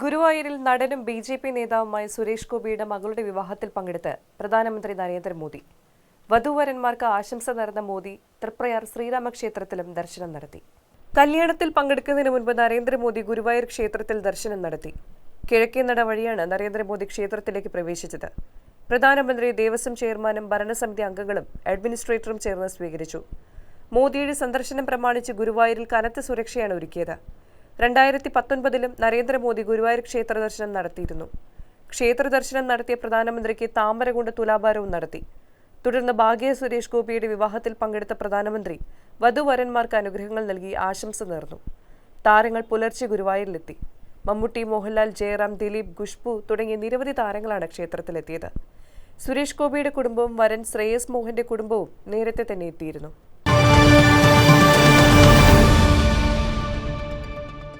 ഗുരുവായൂരിൽ നടനും B J P നേതാവുമായ സുരേഷ് ഗോപിയുടെ മകളുടെ വിവാഹത്തിൽ പങ്കെടുത്ത് പ്രധാനമന്ത്രി നരേന്ദ്രമോദി. വധൂവരന്മാർക്ക് ആശംസ നേർന്ന മോദി തൃപ്രയാർ ശ്രീരാമക്ഷേത്രത്തിലും ദർശനം നടത്തി. കല്യാണത്തിൽ പങ്കെടുക്കുന്നതിന് മുൻപ് നരേന്ദ്രമോദി ഗുരുവായൂർ ക്ഷേത്രത്തിൽ ദർശനം നടത്തി. കിഴക്കേ നട വഴിയാണ് നരേന്ദ്രമോദി ക്ഷേത്രത്തിലേക്ക് പ്രവേശിച്ചത്. പ്രധാനമന്ത്രി ദേവസ്വം ചെയർമാനും ഭരണസമിതി അംഗങ്ങളും അഡ്മിനിസ്ട്രേറ്ററും ചേർന്ന് സ്വീകരിച്ചു. മോദിയുടെ സന്ദർശനം പ്രമാണിച്ച് ഗുരുവായൂരിൽ കനത്ത സുരക്ഷയാണ് ഒരുക്കിയത്. രണ്ടായിരത്തി പത്തൊൻപതിലും നരേന്ദ്രമോദി ഗുരുവായൂർ ക്ഷേത്ര ദർശനം നടത്തിയിരുന്നു. ക്ഷേത്ര ദർശനം നടത്തിയ പ്രധാനമന്ത്രിക്ക് താമര കൊണ്ട് തുലാഭാരവും നടത്തി. തുടർന്ന് ഭാഗ്യ സുരേഷ് ഗോപിയുടെ വിവാഹത്തിൽ പങ്കെടുത്ത പ്രധാനമന്ത്രി വധുവരന്മാർക്ക് അനുഗ്രഹങ്ങൾ നൽകി ആശംസ നേർന്നു. താരങ്ങൾ പുലർച്ചെ ഗുരുവായൂരിലെത്തി. മമ്മൂട്ടി മോഹൻലാൽ ജയറാം ദിലീപ് ഖുഷ്ബു തുടങ്ങിയ നിരവധി താരങ്ങളാണ് ക്ഷേത്രത്തിലെത്തിയത്. സുരേഷ് ഗോപിയുടെ കുടുംബവും വരൻ ശ്രേയസ് മോഹന്റെ കുടുംബവും നേരത്തെ തന്നെ എത്തിയിരുന്നു.